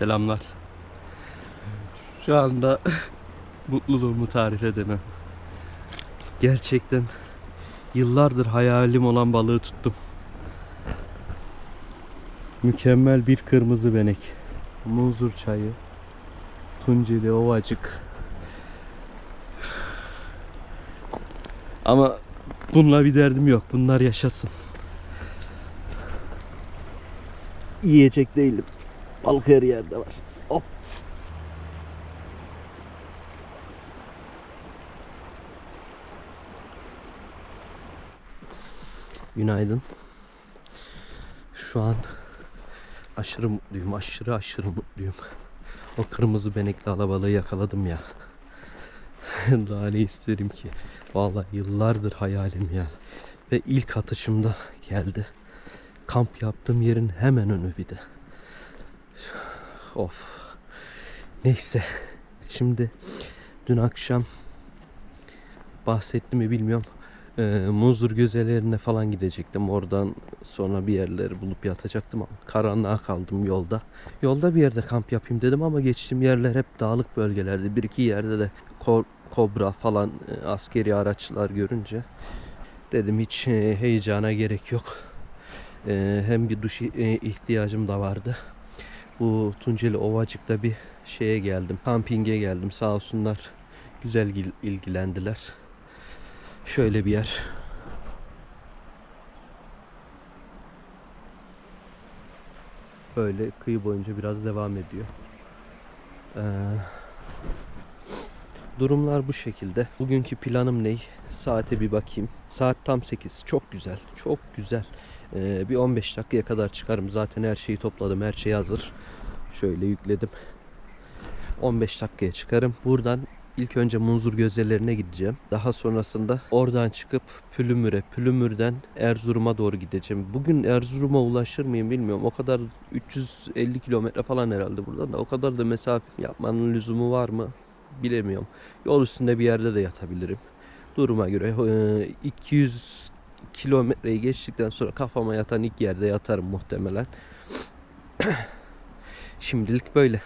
Selamlar. Şu anda mutluluğumu tarif edemem. Gerçekten yıllardır hayalim olan balığı tuttum. Mükemmel bir kırmızı benek. Muzur çayı. Tunceli Ovacık. Ama bununla bir derdim yok. Bunlar yaşasın. Yiyecek değilim. Balık her yerde var. Hop. Günaydın. Şu an aşırı mutluyum. Aşırı aşırı mutluyum. O kırmızı benekli alabalığı yakaladım ya. Daha ne isterim ki? Vallahi yıllardır hayalim ya. Ve ilk atışımda geldi. Kamp yaptığım yerin hemen önü bir de. Of. Neyse. Şimdi dün akşam bahsetti mi bilmiyorum. Ee, Muzdur gözelerine falan gidecektim. Oradan sonra bir yerleri bulup yatacaktım ama karanlığa kaldım yolda. Yolda bir yerde kamp yapayım dedim ama geçtiğim yerler hep dağlık bölgelerdi. Bir iki yerde de ko- kobra falan e, askeri araçlar görünce dedim hiç e, heyecana gerek yok. E, hem bir duş e, ihtiyacım da vardı. Bu Tunceli Ovacık'ta bir şeye geldim. Kampinge geldim. Sağ olsunlar güzel gil- ilgilendiler. Şöyle bir yer. Böyle kıyı boyunca biraz devam ediyor. Ee, durumlar bu şekilde. Bugünkü planım ne? Saate bir bakayım. Saat tam 8. Çok güzel. Çok güzel. Ee, bir 15 dakikaya kadar çıkarım. Zaten her şeyi topladım. Her şey hazır. Şöyle yükledim. 15 dakikaya çıkarım. Buradan ilk önce Munzur Gözelerine gideceğim. Daha sonrasında oradan çıkıp Pülümür'e, Pülümür'den Erzurum'a doğru gideceğim. Bugün Erzurum'a ulaşır mıyım bilmiyorum. O kadar 350 kilometre falan herhalde buradan da. O kadar da mesafe yapmanın lüzumu var mı bilemiyorum. Yol üstünde bir yerde de yatabilirim. Duruma göre e, 200 kilometreyi geçtikten sonra kafama yatan ilk yerde yatarım muhtemelen. Şimdilik böyle.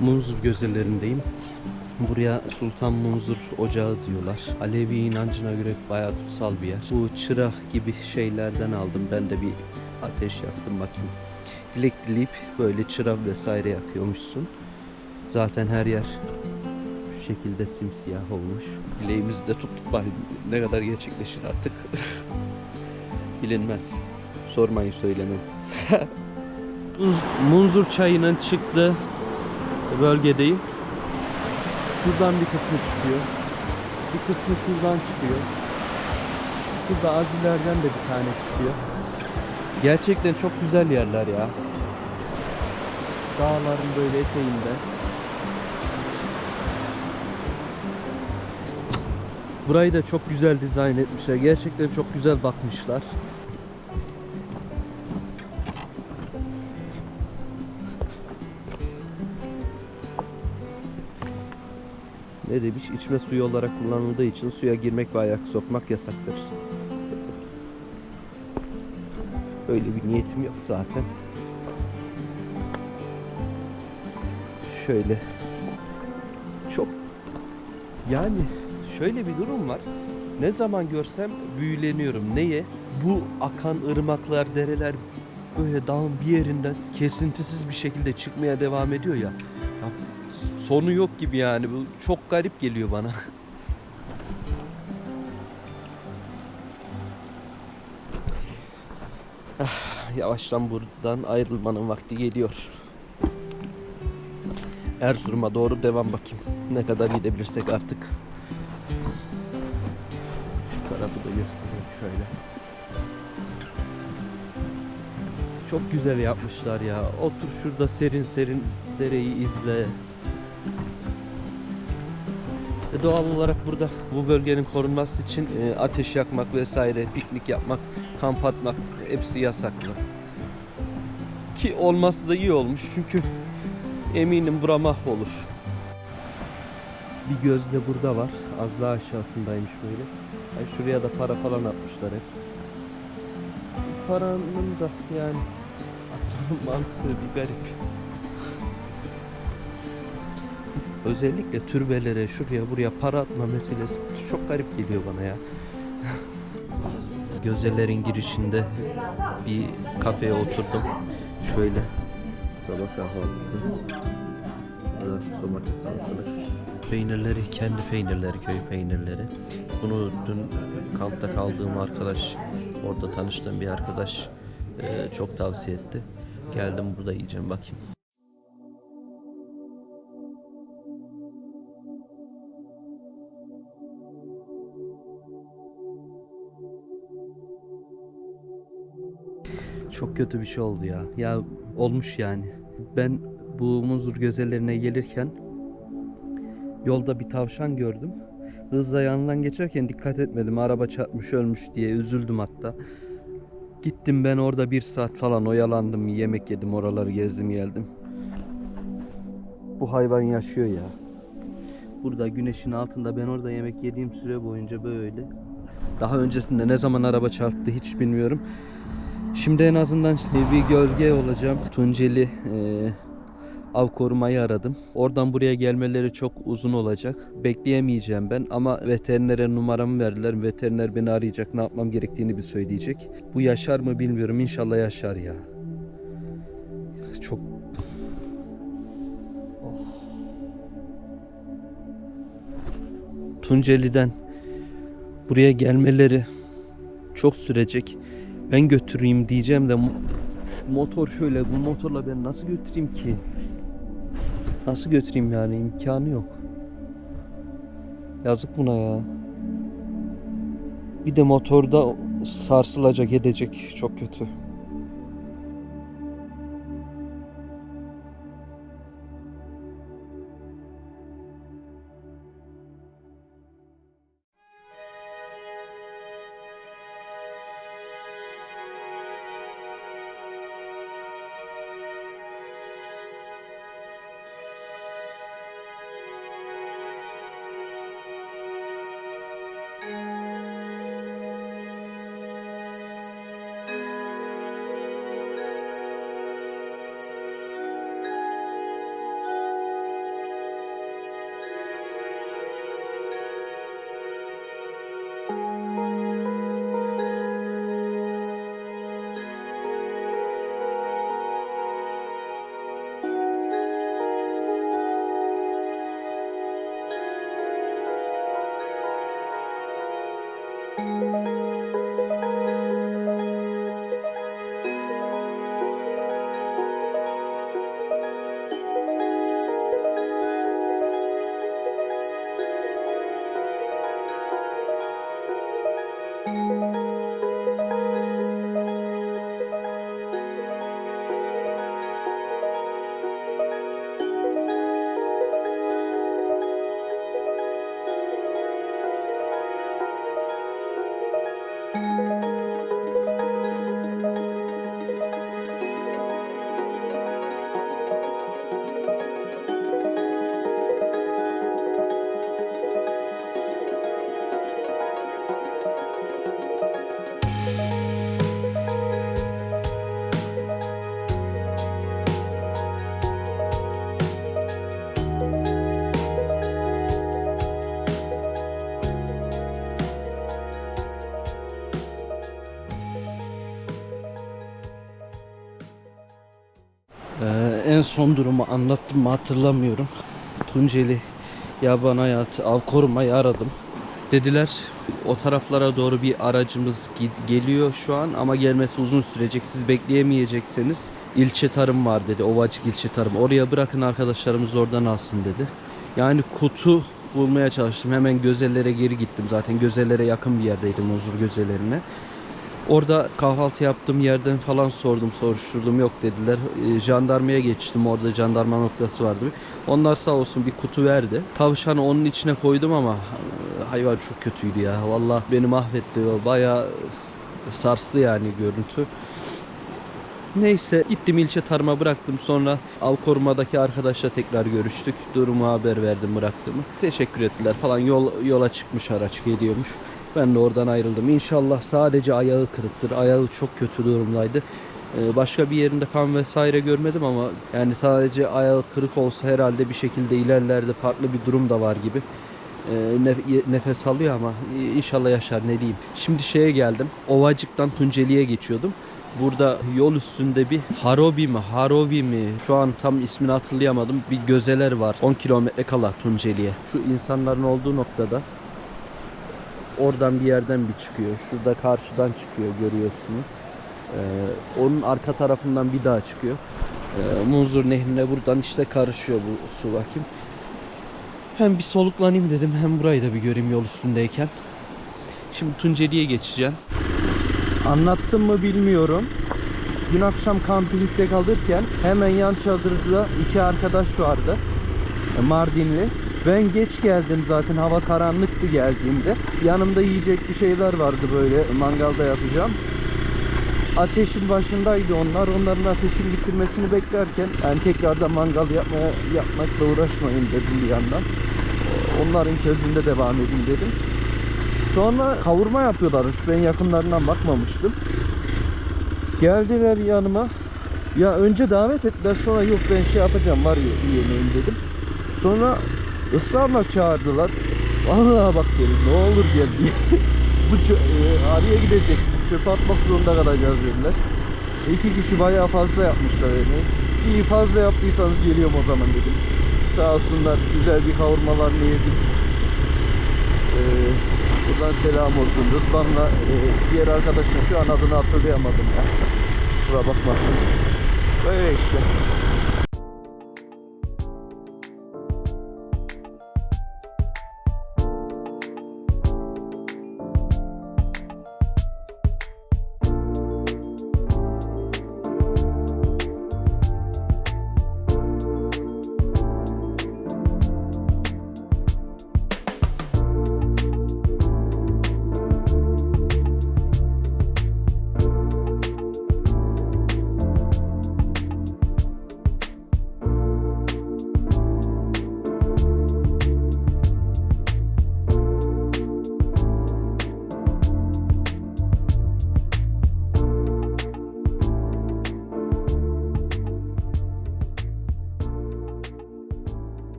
Munzur gözelerindeyim. Buraya Sultan Munzur Ocağı diyorlar. Alevi inancına göre bayağı kutsal bir yer. Bu çırak gibi şeylerden aldım. Ben de bir ateş yaktım bakayım. Dilek dileyip böyle çırak vesaire yakıyormuşsun. Zaten her yer şu şekilde simsiyah olmuş. Dileğimizi de tuttuk bakayım. Ne kadar gerçekleşir artık. Bilinmez. Sormayın söylemem. Munzur çayının çıktığı bölgedeyim. Şuradan bir kısmı çıkıyor. Bir kısmı şuradan çıkıyor. Şurada az ileriden de bir tane çıkıyor. Gerçekten çok güzel yerler ya. Dağların böyle eteğinde. Burayı da çok güzel dizayn etmişler. Gerçekten çok güzel bakmışlar. Ne demiş? İçme suyu olarak kullanıldığı için suya girmek ve ayak sokmak yasaktır. Öyle bir niyetim yok zaten. Şöyle çok yani şöyle bir durum var. Ne zaman görsem büyüleniyorum. Neye? Bu akan ırmaklar, dereler böyle dağın bir yerinden kesintisiz bir şekilde çıkmaya devam ediyor ya. ya sonu yok gibi yani. Bu çok garip geliyor bana. Ah, Yavaştan buradan ayrılmanın vakti geliyor. Erzurum'a doğru devam bakayım. Ne kadar gidebilirsek artık. Şu tarafı da göstereyim şöyle. Çok güzel yapmışlar ya. Otur şurada serin serin dereyi izle. Doğal olarak burada bu bölgenin korunması için e, ateş yakmak vesaire, piknik yapmak, kamp atmak hepsi yasaklı. Ki olması da iyi olmuş çünkü eminim bura mahvolur. Bir göz de burada var. Az daha aşağısındaymış böyle. Ay şuraya da para falan atmışlar hep. Paranın da yani mantığı bir garip. Özellikle türbelere şuraya buraya para atma meselesi çok garip geliyor bana ya. Gözelerin girişinde bir kafeye oturdum. Şöyle sabah kahvaltısı. Domates salatalık. Peynirleri kendi peynirleri, köy peynirleri. Bunu dün kampta kaldığım arkadaş, orada tanıştığım bir arkadaş e, çok tavsiye etti. Geldim burada yiyeceğim bakayım. Çok kötü bir şey oldu ya. Ya olmuş yani. Ben bu muzur gözelerine gelirken yolda bir tavşan gördüm. Hızla yanından geçerken dikkat etmedim. Araba çarpmış ölmüş diye üzüldüm hatta. Gittim ben orada bir saat falan oyalandım. Yemek yedim oraları gezdim geldim. Bu hayvan yaşıyor ya. Burada güneşin altında ben orada yemek yediğim süre boyunca böyle. Daha öncesinde ne zaman araba çarptı hiç bilmiyorum. Şimdi en azından işte bir gölge olacağım. Tunceli e, av korumayı aradım. Oradan buraya gelmeleri çok uzun olacak. Bekleyemeyeceğim ben ama veterinere numaramı verdiler. Veteriner beni arayacak. Ne yapmam gerektiğini bir söyleyecek. Bu yaşar mı bilmiyorum. İnşallah yaşar ya. Çok Tunceli'den buraya gelmeleri çok sürecek. Ben götüreyim diyeceğim de mo- motor şöyle bu motorla ben nasıl götüreyim ki? Nasıl götüreyim yani imkanı yok. Yazık buna ya. Bir de motorda sarsılacak edecek çok kötü. En son durumu anlattım mı hatırlamıyorum. Tunceli Yaban Hayatı Av Korumayı aradım. Dediler o taraflara doğru bir aracımız geliyor şu an ama gelmesi uzun sürecek. Siz bekleyemeyecekseniz ilçe tarım var dedi. Ovacık ilçe tarım. Oraya bırakın arkadaşlarımız oradan alsın dedi. Yani kutu bulmaya çalıştım. Hemen gözellere geri gittim. Zaten gözellere yakın bir yerdeydim huzur gözellerine. Orada kahvaltı yaptığım yerden falan sordum, soruşturdum. Yok dediler. E, jandarmaya geçtim. Orada jandarma noktası vardı. Onlar sağ olsun bir kutu verdi. Tavşanı onun içine koydum ama e, hayvan çok kötüydü ya. Vallahi beni mahvetti. O Bayağı sarstı yani görüntü. Neyse gittim ilçe tarıma bıraktım. Sonra av korumadaki arkadaşla tekrar görüştük. Durumu haber verdim bıraktığımı. Teşekkür ettiler falan. Yol yola çıkmış araç geliyormuş. Ben de oradan ayrıldım. İnşallah sadece ayağı kırıktır. Ayağı çok kötü durumdaydı. Ee, Başka bir yerinde kan vesaire görmedim ama yani sadece ayağı kırık olsa herhalde bir şekilde ilerlerde farklı bir durum da var gibi. Ee, nef- nefes alıyor ama inşallah yaşar ne diyeyim. Şimdi şeye geldim. Ovacık'tan Tunceli'ye geçiyordum. Burada yol üstünde bir Harobi mi, Harovi mi? Şu an tam ismini hatırlayamadım. Bir gözeler var. 10 kilometre kala Tunceli'ye. Şu insanların olduğu noktada oradan bir yerden bir çıkıyor. Şurada karşıdan çıkıyor görüyorsunuz. Ee, onun arka tarafından bir daha çıkıyor. Ee, Munzur Nehri'ne buradan işte karışıyor bu su bakayım. Hem bir soluklanayım dedim hem burayı da bir göreyim yol üstündeyken. Şimdi Tunceli'ye geçeceğim. Anlattım mı bilmiyorum. Dün akşam kampingde kalırken hemen yan çadırda iki arkadaş vardı. Mardinli. Ben geç geldim zaten hava karanlıktı geldiğimde. Yanımda yiyecek bir şeyler vardı böyle mangalda yapacağım. Ateşin başındaydı onlar. Onların ateşin bitirmesini beklerken yani tekrardan mangal yapmaya yapmakla uğraşmayın dedim bir yandan. Onların közünde devam edin dedim. Sonra kavurma yapıyorlarmış. Ben yakınlarından bakmamıştım. Geldiler yanıma. Ya önce davet ettiler sonra yok ben şey yapacağım var ya yemeğim dedim. Sonra ısrarla çağırdılar. Vallahi bak dedim ne olur gel diye. Bu e, araya gidecek. Çöpe atmak zorunda kalacağız dediler. İki kişi bayağı fazla yapmışlar yemeği. İyi fazla yaptıysanız geliyorum o zaman dedim. Sağ olsunlar güzel bir kavurmalarını yedik. Ee, buradan selam olsun. Rıdvan'la e, diğer arkadaşım şu an adını hatırlayamadım ya. Kusura bakmasın. Böyle işte.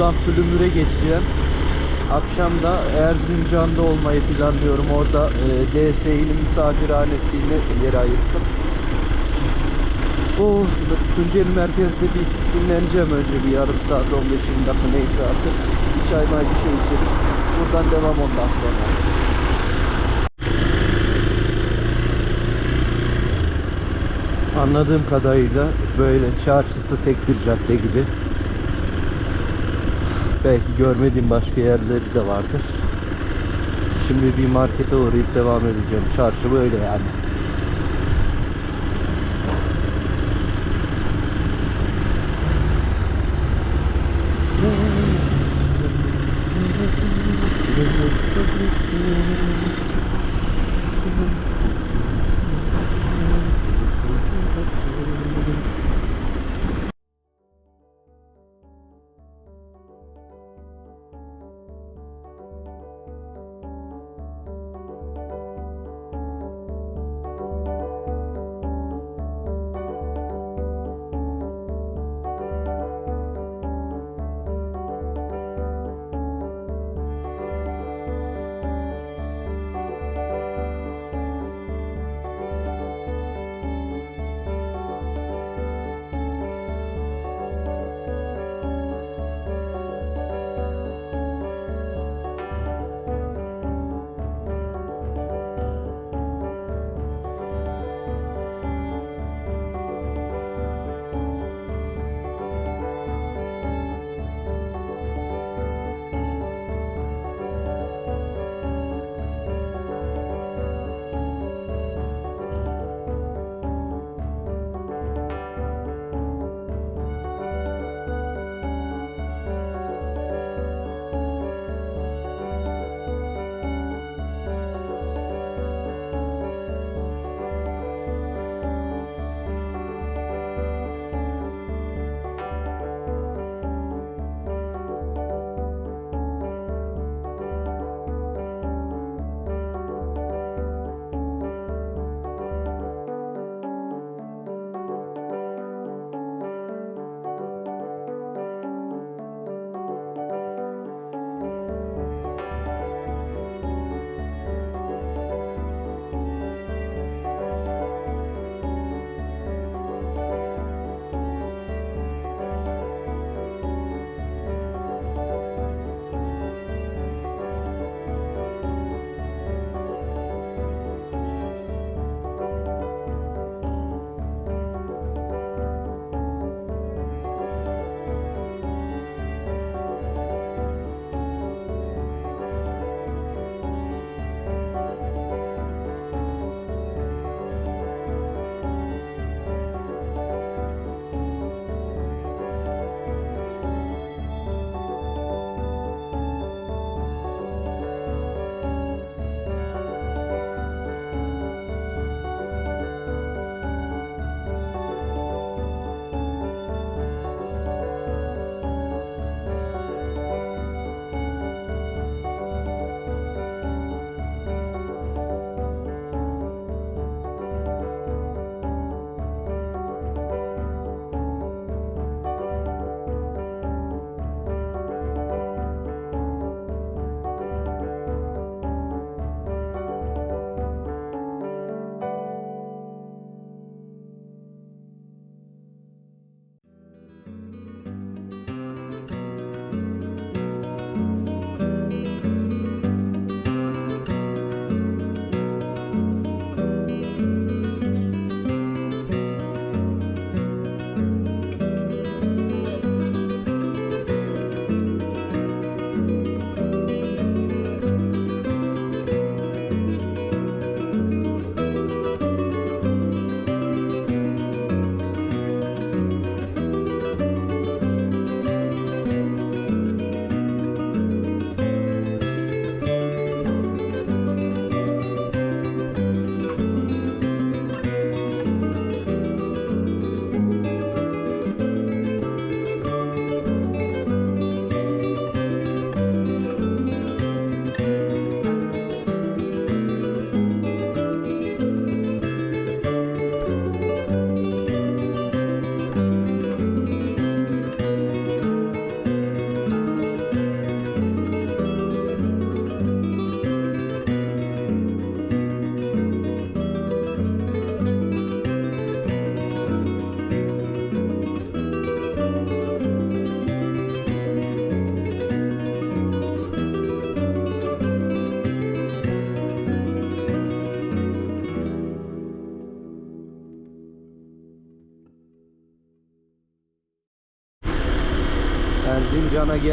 Buradan Pülümür'e geçeceğim. Akşam da Erzincan'da olmayı planlıyorum. Orada e, DSİ'nin misafirhanesiyle yer ayırttım. Bu Tunceli merkezde bir dinleneceğim önce bir yarım saat 15-20 dakika neyse artık. Bir çay may bir şey içelim. Buradan devam ondan sonra. Anladığım kadarıyla böyle çarşısı tek bir cadde gibi. Belki görmediğim başka yerleri de vardır. Şimdi bir markete uğrayıp devam edeceğim. Çarşı böyle yani.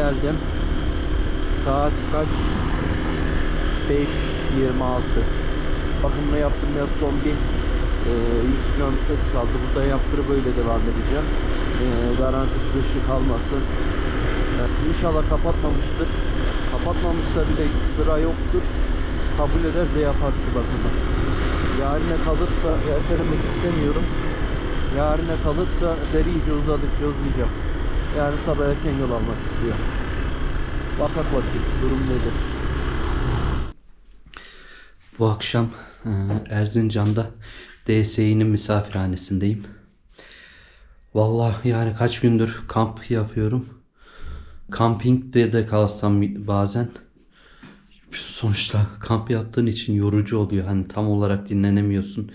Geldim. Saat kaç? 5.26. Bakımını yaptım ya son bir e, 100 kilometresi kaldı. Burada yaptırıp böyle devam edeceğim. E, garanti süresi kalmasın. E, inşallah kapatmamıştır. Kapatmamışsa bile sıra yoktur. Kabul eder de yapar şu bakımı. Yarine kalırsa ertelemek istemiyorum. Yarine kalırsa deri iyice uzadıkça uzayacak. Yarın sabah erken yol almak istiyor. Bakak bakayım durum nedir? Bu akşam e, Erzincan'da DSİ'nin misafirhanesindeyim. Vallahi yani kaç gündür kamp yapıyorum. Kampingde de kalsam bazen sonuçta kamp yaptığın için yorucu oluyor. Hani tam olarak dinlenemiyorsun.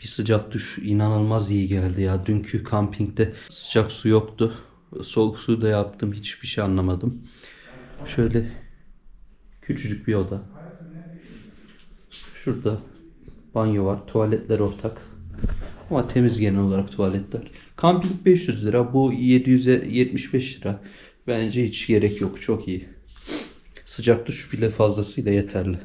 Bir sıcak duş inanılmaz iyi geldi ya. Dünkü kampingde sıcak su yoktu. Soğuk su da yaptım. Hiçbir şey anlamadım. Şöyle küçücük bir oda. Şurada banyo var. Tuvaletler ortak. Ama temiz genel olarak tuvaletler. Kamping 500 lira. Bu 775 lira. Bence hiç gerek yok. Çok iyi. Sıcak duş bile fazlasıyla yeterli.